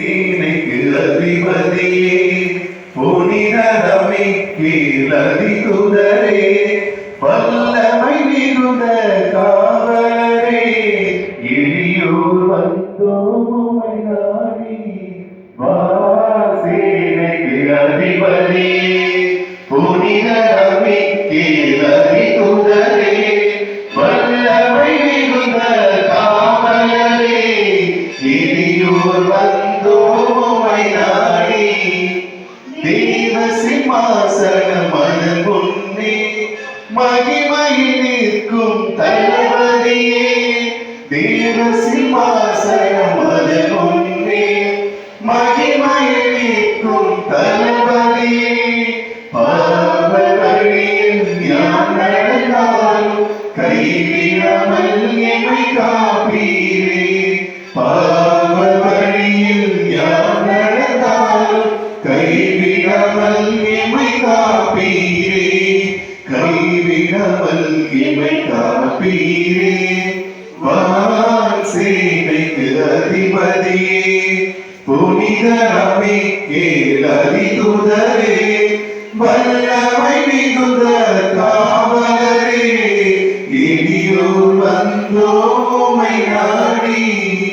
சேனைக்கு அதிபதியே புனிதரமே கீழதி துதரே வல்லமை மிகுந்த காவலரே. எளியோர் வந்தோமை நாடி வாசேனைக்கு அதிபதியே புனிதரமே கீழதி துதரே வல்லமை மிகுந்த காவலரே. எளியோர் வந்த வந்தோமை நாடி தேவ சிம்மாசனம் முன்னே மகிமையில் நிற்கும் தளபதியே தேவ சிம்மாசனம் முன்னே மகிமையில் நிற்கும் தளபதியே பாவ வழியில் யான் நடந்தாலும் கைவிடாமல் எமை காப்பீரே பாவ கைவிடாமல் எமை காப்பீரே கைவிடாமல் எமை காப்பீரே. வான் சேனைக்கு அதிபதியே புனிதரமே கேளதி துதரே வல்லமை மிகுந்த காவலரே இடியோர் வந்தோமை நாடி.